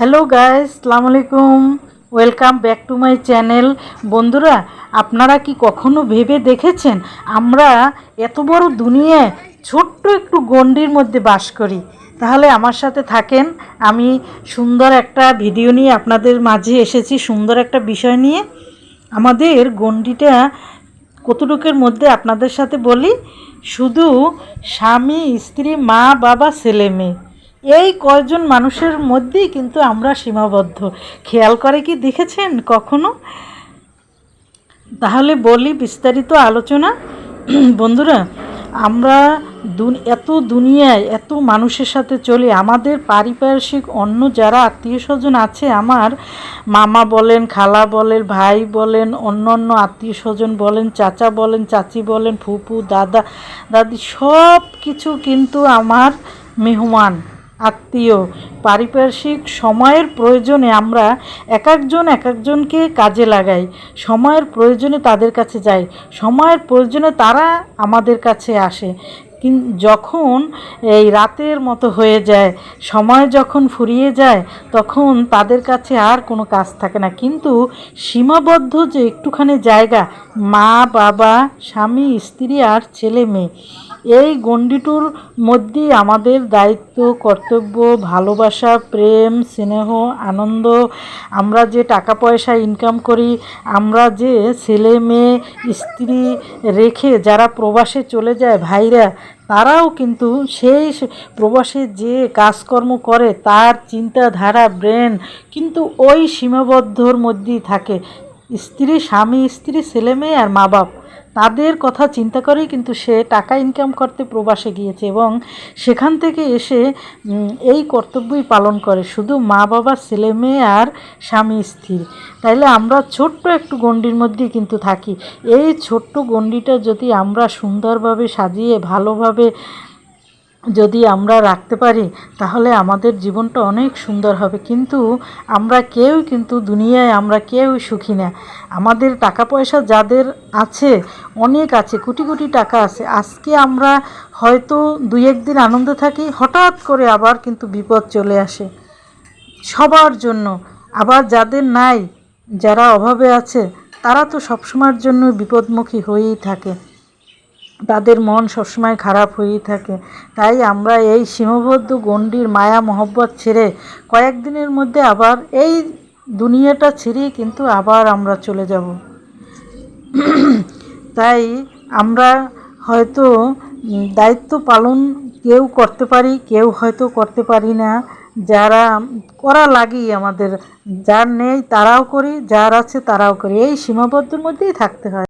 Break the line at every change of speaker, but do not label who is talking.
Hello guys, সালাম আলাইকুম। Welcome back to my channel. বন্ধুরা, আপনারা কি কখনো ভেবে দেখেছেন আমরা এত বড় দুনিয়ায় ছোট্ট একটু গণ্ডির মধ্যে বাস করি? তাহলে আমার সাথে থাকেন। আমি সুন্দর একটা ভিডিও নিয়ে আপনাদের মাঝে এসেছি, সুন্দর একটা বিষয় নিয়ে। আমাদের গণ্ডিটা কতটুকের মধ্যে আপনাদের সাথে বলি? শুধু স্বামী, স্ত্রী, মা, বাবা, ছেলে, মেয়ে। এই কয়জন মানুষের মধ্যেই কিন্তু আমরা সীমাবদ্ধ। খেয়াল করে কি দেখেছেন কখনো? তাহলে বলি বিস্তারিত আলোচনা। বন্ধুরা, আমরা এত দুনিয়ায় এত মানুষের সাথে চলি, আমাদের পারিপার্শ্বিক অন্য যারা আত্মীয় স্বজন আছে, আমার মামা বলেন, খালা বলেন, ভাই বলেন অন্য অন্য আত্মীয় স্বজন বলেন, চাচা বলেন, চাচি বলেন, ফুপু, দাদা, দাদি সব কিছু কিন্তু আমার মেহমান। আত্মীয়। পারিপার্শ্বিক সময়ের প্রয়োজনে আমরা এক একজন এক একজনকে কাজে লাগাই। সময়ের প্রয়োজনে তাদের কাছে যাই। সময়ের প্রয়োজনে তারা আমাদের কাছে আসে। কিন, যখন এই রাতের মতো হয়ে যায়, সময় যখন ফুরিয়ে যায়, তখন তাদের কাছে আর কোনো কাজ থাকে না। কিন্তু সীমাবদ্ধ যে একটুখানি জায়গা, মা, বাবা, স্বামী, স্ত্রী আর ছেলে মেয়ে এই গণ্ডিটুর মধ্যেই আমাদের দায়িত্ব, কর্তব্য, ভালোবাসা, প্রেম, স্নেহ, আনন্দ। আমরা যে টাকা পয়সা ইনকাম করি, আমরা যে ছেলে, মেয়ে, স্ত্রী রেখে যারা প্রবাসে চলে যায় ভাইরা, তারাও কিন্তু সেই প্রবাসে যে কাজকর্ম করে, তার চিন্তাধারা, ব্রেন কিন্তু ওই সীমাবদ্ধর মধ্যেই থাকে। স্ত্রী, স্বামী, স্ত্রী, ছেলে, মেয়ে আর মা বাপ তাদের কথা চিন্তা করেই কিন্তু সে টাকা ইনকাম করতে প্রবাসে গিয়েছে এবং সেখান থেকে এসে এই কর্তব্যই পালন করে। শুধু মা বাবা, ছেলে মেয়ে আর স্বামী স্ত্রী। তাইলে আমরা ছোট্ট একটু গণ্ডির মধ্যে কিন্তু থাকি। এই ছোট্ট গণ্ডিটা যদি আমরা সুন্দরভাবে সাজিয়ে, ভালোভাবে যদি আমরা রাখতে পারি, তাহলে আমাদের জীবনটা অনেক সুন্দর হবে। কিন্তু আমরা কেউ কিন্তু দুনিয়ায় আমরা কেউ সুখী না। আমাদের টাকা পয়সা যাদের আছে, অনেক আছে, কোটি কোটি টাকা আছে। আজকে আমরা হয়তো দুই একদিন আনন্দে থাকি, হঠাৎ করে আবার কিন্তু বিপদ চলে আসে সবার জন্য। আবার যাদের নাই, যারা অভাবে আছে, তারা তো সবসময়ের জন্য বিপদমুখী হয়েই থাকে। তাদের মন সবসময় খারাপ হয়েই থাকে। তাই আমরা এই সীমাবদ্ধ গণ্ডির মায়া, মহব্বত ছেড়ে কয়েকদিনের মধ্যে আবার এই দুনিয়াটা ছেড়েই কিন্তু আবার আমরা চলে যাব। তাই আমরা হয়তো দায়িত্ব পালন কেউ করতে পারি, কেউ হয়তো করতে পারি না। যারা করা লাগেই আমাদের, যার নেই তারাও করি, যার আছে তারাও করি। এই সীমাবদ্ধর মধ্যেই থাকতে হয়।